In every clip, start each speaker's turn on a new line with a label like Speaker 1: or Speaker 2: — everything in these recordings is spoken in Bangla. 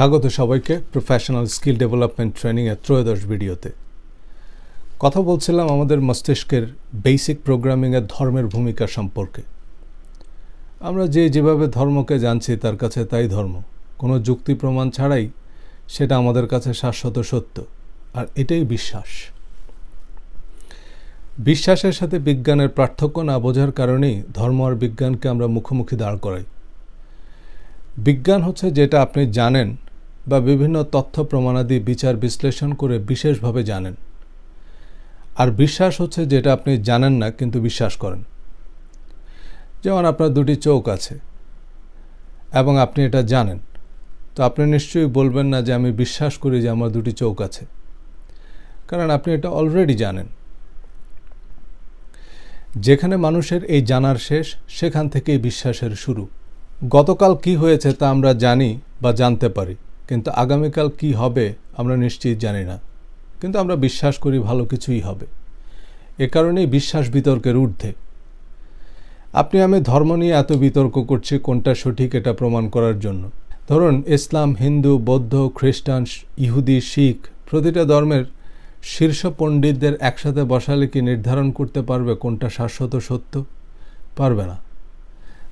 Speaker 1: স্বাগত সবাইকে প্রফেশনাল স্কিল ডেভেলপমেন্ট ট্রেনিংয়ের ত্রয়োদশ ভিডিওতে। কথা বলছিলাম আমাদের মস্তিষ্কের বেসিক প্রোগ্রামিংয়ের ধর্মের ভূমিকা সম্পর্কে। আমরা যে যেভাবে ধর্মকে জানছি তার কাছে তাই ধর্ম। কোনো যুক্তি প্রমাণ ছাড়াই সেটা আমাদের কাছে শাশ্বত সত্য, আর এটাই বিশ্বাস। বিশ্বাসের সাথে বিজ্ঞানের পার্থক্য না বোঝার কারণেই ধর্ম আর বিজ্ঞানকে আমরা মুখোমুখি দাঁড় করাই। বিজ্ঞান হচ্ছে যেটা আপনি জানেন বা বিভিন্ন তথ্য প্রমাণাদি বিচার বিশ্লেষণ করে বিশেষভাবে জানেন। আর বিশ্বাস হচ্ছে যেটা আপনি জানেন না, কিন্তু বিশ্বাস করেন। যেমন আপনার দুটি চোখ আছে এবং আপনি এটা জানেন, তো আপনি নিশ্চয়ই বলবেন না যে আমি বিশ্বাস করি যে আমার দুটি চোখ আছে, কারণ আপনি এটা অলরেডি জানেন। যেখানে মানুষের এই জানার শেষ, সেখান থেকেই বিশ্বাসের শুরু। গতকাল কি হয়েছে তা আমরা জানি বা জানতে পারি। কিন্তু আগামীকাল কি হবে, আমরা নিশ্চিত জানি না। কিন্তু আমরা বিশ্বাস করি ভালো কিছুই হবে। এ কারণেই বিশ্বাস বিতর্কের ঊর্ধ্বে। আপনি আমি ধর্ম নিয়ে এত বিতর্ক করছি, কোনটা সঠিক এটা প্রমাণ করার জন্য। ধরুন, ইসলাম, হিন্দু, বৌদ্ধ, খ্রিস্টান, ইহুদি, শিখ প্রতিটা ধর্মের শীর্ষ পণ্ডিতদের একসাথে বসালে কি নির্ধারণ করতে পারবে কোনটা শাশ্বত সত্য? পারবে না।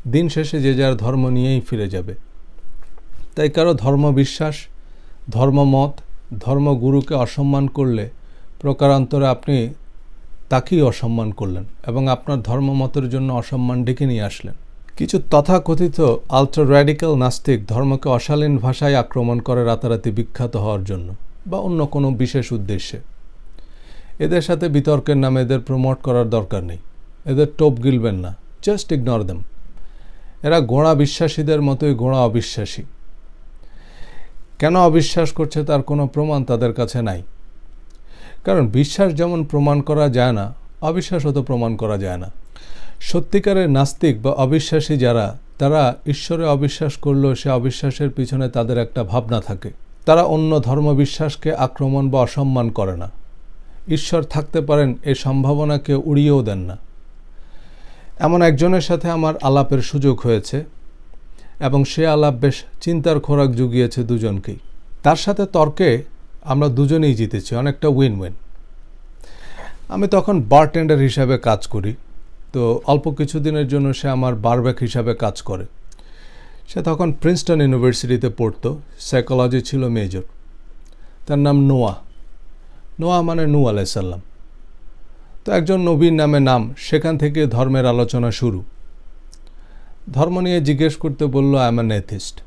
Speaker 1: দিন শেষে যে যার ধর্ম নিয়েই ফিরে যাবে। তাই কারও ধর্ম বিশ্বাস ধর্মমত ধর্মগুরুকে অসম্মান করলে প্রকারান্তরে আপনি তাকেই অসম্মান করলেন এবং আপনার ধর্মমতের জন্য অসম্মান ডেকে নিয়ে আসলেন। কিছু তথাকথিত আলট্রা র্যাডিক্যাল নাস্তিক ধর্মকে অশালীন ভাষায় আক্রমণ করে রাতারাতি বিখ্যাত হওয়ার জন্য বা অন্য কোনো বিশেষ উদ্দেশ্যে। এদের সাথে বিতর্কের নামে এদের প্রমোট করার দরকার নেই। এদের টোপ গিলবেন না জাস্ট ইগনোর দেম এরা গোড়া বিশ্বাসীদের মতোই গোড়া অবিশ্বাসী। কেন অবিশ্বাস করছে তার কোনো প্রমাণ তাদের কাছে নাই? কারণ বিশ্বাস যেমন প্রমাণ করা যায় না, অবিশ্বাসও তো প্রমাণ করা যায় না। সত্যিকারের নাস্তিক বা অবিশ্বাসী যারা, তারা ঈশ্বরে অবিশ্বাস করলেও সে অবিশ্বাসের পিছনে তাদের একটা ভাবনা থাকে। তারা অন্য ধর্মবিশ্বাসকে আক্রমণ বা অসম্মান করে না। ঈশ্বর থাকতে পারেন, এ সম্ভাবনাকে উড়িয়েও দেন না। এমন একজনের সাথে আমার আলাপের সুযোগ হয়েছে। এবং সে আলাপ বেশ চিন্তার খোরাক জুগিয়েছে দুজনকেই। তার সাথে তর্কে আমরা দুজনেই জিতেছি, অনেকটা উইন উইন আমি তখন বারটেন্ডার হিসাবে কাজ করি, তো অল্প কিছুদিনের জন্য সে আমার বারব্যাক হিসাবে কাজ করে। সে তখন প্রিন্সটন ইউনিভার্সিটিতে পড়তো সাইকোলজি ছিল মেজর তার নাম নোয়া। নোয়া মানে নু আলাইসাল্লাম তো একজন নবীর নামে নাম, সেখান থেকে ধর্মের আলোচনা শুরু। ধর্ম নিয়ে জিজ্ঞেস করতে বলল আই এম এথিস্ট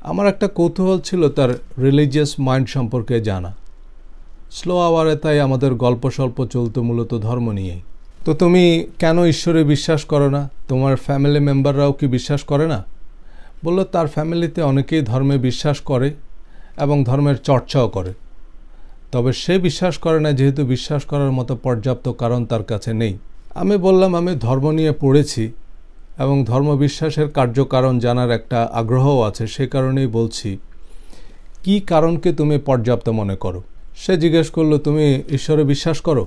Speaker 1: আমার একটা কৌতূহল ছিল তার রিলিজিয়াস মাইন্ড সম্পর্কে জানা। স্লো আওয়ারে তাই আমাদের গল্প স্বল্প চলতো মূলত ধর্ম নিয়েই। তো তুমি কেন ঈশ্বরে বিশ্বাস করো না? তোমার ফ্যামিলি মেম্বাররাও কি বিশ্বাস করে না? বলল, তার ফ্যামিলিতে অনেকেই ধর্মে বিশ্বাস করে এবং ধর্মের চর্চাও করে। তবে সে বিশ্বাস করে না যেহেতু বিশ্বাস করার মতো পর্যাপ্ত কারণ তার কাছে নেই। আমি বললাম, আমি ধর্ম নিয়ে পড়েছি এবং ধর্ম বিশ্বাসের কার্যকারণ জানার একটা আগ্রহও আছে, সে কারণেই বলছি। কি কারণকে তুমি পর্যাপ্ত মনে করো? সে জিজ্ঞেস করল, তুমি ঈশ্বরে বিশ্বাস করো?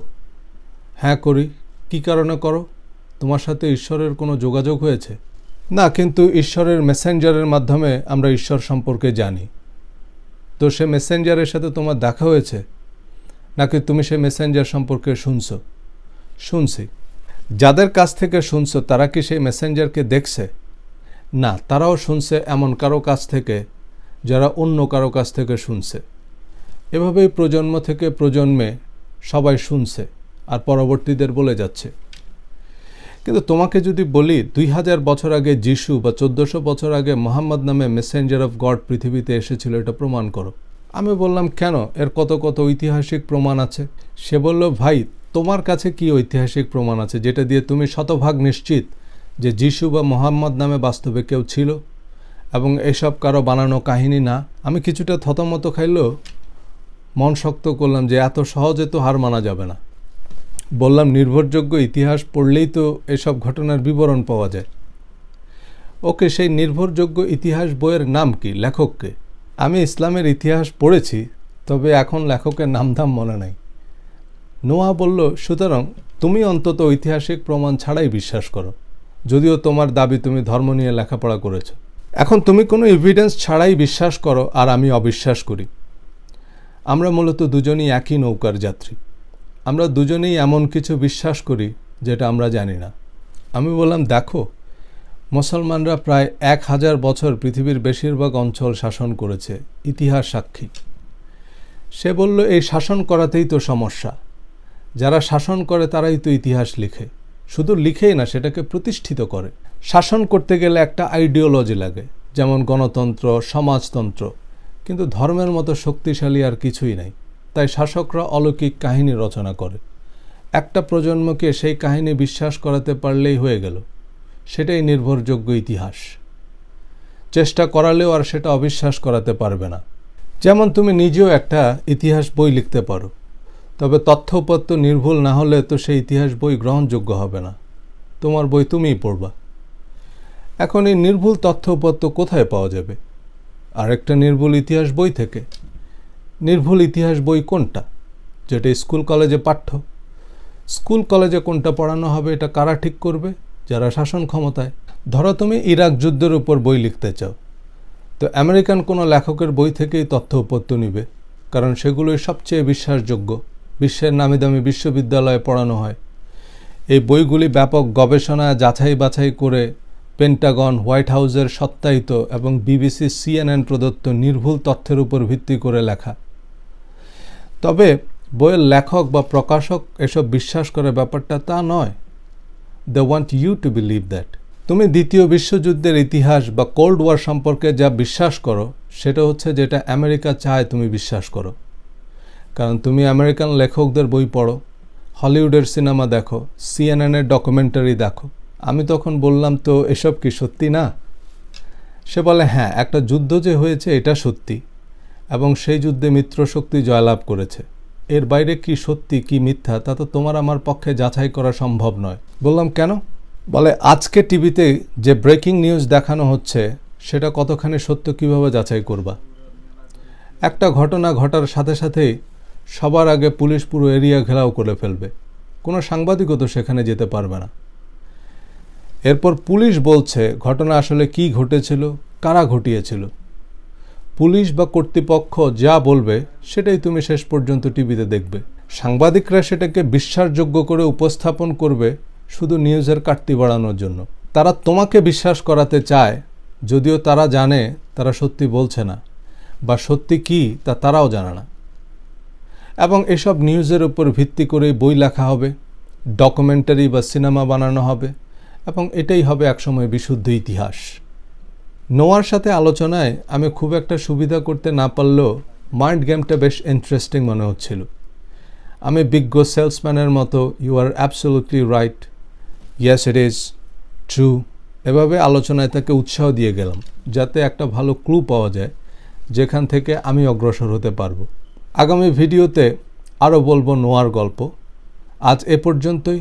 Speaker 1: হ্যাঁ করি। কি কারণে করো? তোমার সাথে ঈশ্বরের কোনো যোগাযোগ হয়েছে? না, কিন্তু ঈশ্বরের মেসেঞ্জারের মাধ্যমে আমরা ঈশ্বর সম্পর্কে জানি। তো সে মেসেঞ্জারের সাথে তোমার দেখা হয়েছে? নাকি তুমি সে মেসেঞ্জার সম্পর্কে শুনছো? শুনছি। যাদের কাছ থেকে শুনছো তারা কি সেই মেসেঞ্জারকে দেখছে? না, তারাও শুনছে এমন কারও কাছ থেকে যারা অন্য কারও কাছ থেকে শুনছে। এভাবেই প্রজন্ম থেকে প্রজন্মে সবাই শুনছে আর পরবর্তীদের বলে যাচ্ছে। কিন্তু তোমাকে যদি বলি, দুই হাজার বছর আগে যিশু বা চোদ্দোশো বছর আগে মোহাম্মদ নামে মেসেঞ্জার অফ গড পৃথিবীতে এসেছিল, এটা প্রমাণ করো। আমি বললাম, কেন? এর কত কত ঐতিহাসিক প্রমাণ আছে? সে বলল, ভাই তোমার কাছে কি ঐতিহাসিক প্রমাণ আছে যেটা দিয়ে তুমি শতভাগ নিশ্চিত যে যিশু বা মোহাম্মদ নামে বাস্তবে কেউ ছিল? এবং এসব কারও বানানো কাহিনী না? আমি কিছুটা থতমত খাইলেও মন শক্ত করলাম যে এত সহজে তো হার মানা যাবে না। বললাম, নির্ভরযোগ্য ইতিহাস পড়লেই তো এসব ঘটনার বিবরণ পাওয়া যায়। ওকে, সেই নির্ভরযোগ্য ইতিহাস বইয়ের নাম কি, লেখককে? আমি ইসলামের ইতিহাস পড়েছি, তবে এখন লেখকের নামধাম মনে নাই। নোয়া বলল, সুতরাং তুমি অন্তত ঐতিহাসিক প্রমাণ ছাড়াই বিশ্বাস করো। যদিও তোমার দাবি তুমি ধর্ম নিয়ে লেখাপড়া করেছ। এখন তুমি কোনো এভিডেন্স ছাড়াই বিশ্বাস করো আর আমি অবিশ্বাস করি। আমরা মূলত দুজনই একই নৌকার যাত্রী। আমরা দুজনেই এমন কিছু বিশ্বাস করি যেটা আমরা জানি না। আমি বললাম, দেখো, মুসলমানরা প্রায় এক হাজার বছর পৃথিবীর বেশিরভাগ অঞ্চল শাসন করেছে, ইতিহাস সাক্ষী। সে বলল, এই শাসন করাতেই তো সমস্যা। যারা শাসন করে তারাই তো ইতিহাস লিখে। শুধু লিখেই না, সেটাকে প্রতিষ্ঠিত করে। শাসন করতে গেলে একটা আইডিওলজি লাগে, যেমন গণতন্ত্র, সমাজতন্ত্র। কিন্তু ধর্মের মতো শক্তিশালী আর কিছুই নাই। তাই শাসকরা অলৌকিক কাহিনী রচনা করে। একটা প্রজন্মকে সেই কাহিনী বিশ্বাস করাতে পারলেই হয়ে গেল। সেটাই নির্ভরযোগ্য ইতিহাস। চেষ্টা করালেও আর সেটা অবিশ্বাস করাতে পারবে না। যেমন তুমি নিজেও একটা ইতিহাস বই লিখতে পারো। তবে তথ্যপত্র নির্ভুল না হলে তো সেই ইতিহাস বই গ্রহণযোগ্য হবে না। তোমার বই তুমিই পড়বা। এখন এই নির্ভুল তথ্যপত্র কোথায় পাওয়া যাবে? আরেকটা নির্ভুল ইতিহাস বই থেকে। নির্ভুল ইতিহাস বই কোনটা? যেটা স্কুল কলেজে পাঠ্য। স্কুল কলেজে কোনটা পড়ানো হবে এটা কারা ঠিক করবে? যারা শাসন ক্ষমতায়। ধরো তুমি ইরাক যুদ্ধের উপর বই লিখতে চাও। তো আমেরিকান কোনো লেখকের বই থেকেই তথ্য উপত্য নিবে, কারণ সেগুলোই সবচেয়ে বিশ্বাসযোগ্য। বিশ্বের নামি দামি বিশ্ববিদ্যালয়ে পড়ানো হয়। এই বইগুলি ব্যাপক গবেষণা, যাচাই বাছাই করে পেন্টাগন, হোয়াইট হাউসের সত্যায়িত এবং বিবিসি, সিএনএন প্রদত্ত নির্ভুল তথ্যের উপর ভিত্তি করে লেখা। তবে বইয়ের লেখক বা প্রকাশক এসব বিশ্বাস করে ব্যাপারটা তা নয়। They want you to believe that তুমি দ্বিতীয় বিশ্বযুদ্ধের ইতিহাস বা কোল্ড ওয়ার সম্পর্কে যা বিশ্বাস করো, সেটা হচ্ছে যেটা আমেরিকা চায় তুমি বিশ্বাস করো। কারণ তুমি আমেরিকান লেখকদের বই পড়ো, হলিউডের সিনেমা দেখো, সিএনএনের ডকুমেন্টারি দেখো। আমি তখন বললাম, তো এসব কি সত্যি না? সে বলে হ্যাঁ একটা যুদ্ধ যে হয়েছে এটা সত্যি এবং সেই যুদ্ধে মিত্রশক্তি জয়লাভ করেছে। এর বাইরে কি সত্যি, কি মিথ্যা, তা তো তোমার আমার পক্ষে যাচাই করা সম্ভব নয়। বললাম, কেন? বলে, আজকে টিভিতে যে ব্রেকিং নিউজ দেখানো হচ্ছে, সেটা কতখানি সত্য কীভাবে যাচাই করবা? একটা ঘটনা ঘটার সাথে সাথেই সবার আগে পুলিশ পুরো এরিয়া ঘেরাও করে ফেলবে। কোনো সাংবাদিকও তো সেখানে যেতে পারবে না। এরপর পুলিশ বলছে, ঘটনা আসলে কি ঘটেছিল, কারা ঘটিয়েছিল? পুলিশ বা কর্তৃপক্ষ যা বলবে, সেটাই তুমি শেষ পর্যন্ত টিভিতে দেখবে। সাংবাদিকরা সেটাকে বিশ্বাসযোগ্য করে উপস্থাপন করবে, শুধু নিউজের কাটতি বাড়ানোর জন্য। তারা তোমাকে বিশ্বাস করাতে চায়, যদিও তারা জানে তারা সত্যি বলছে না, বা সত্যি কি তা তারাও জানে না। এবং এসব নিউজের উপর ভিত্তি করে বই লেখা হবে ডকুমেন্টারি বা সিনেমা বানানো হবে, এবং এটাই হবে একসময় বিশুদ্ধ ইতিহাস। নোয়ার সাথে আলোচনায় আমি খুব একটা সুবিধা করতে না পারলেও মাইন্ড গেমটা বেশ ইন্টারেস্টিং মনে হচ্ছিল। আমি বিজ্ঞ সেলসম্যানের মতো you are absolutely right yes it is true এভাবে আলোচনায় তাকে উৎসাহ দিয়ে গেলাম, যাতে একটা ভালো ক্লু পাওয়া যায়, যেখান থেকে আমি অগ্রসর হতে পারব। আগামী ভিডিওতে আরও বলব নোয়ার গল্প। আজ এ পর্যন্তই।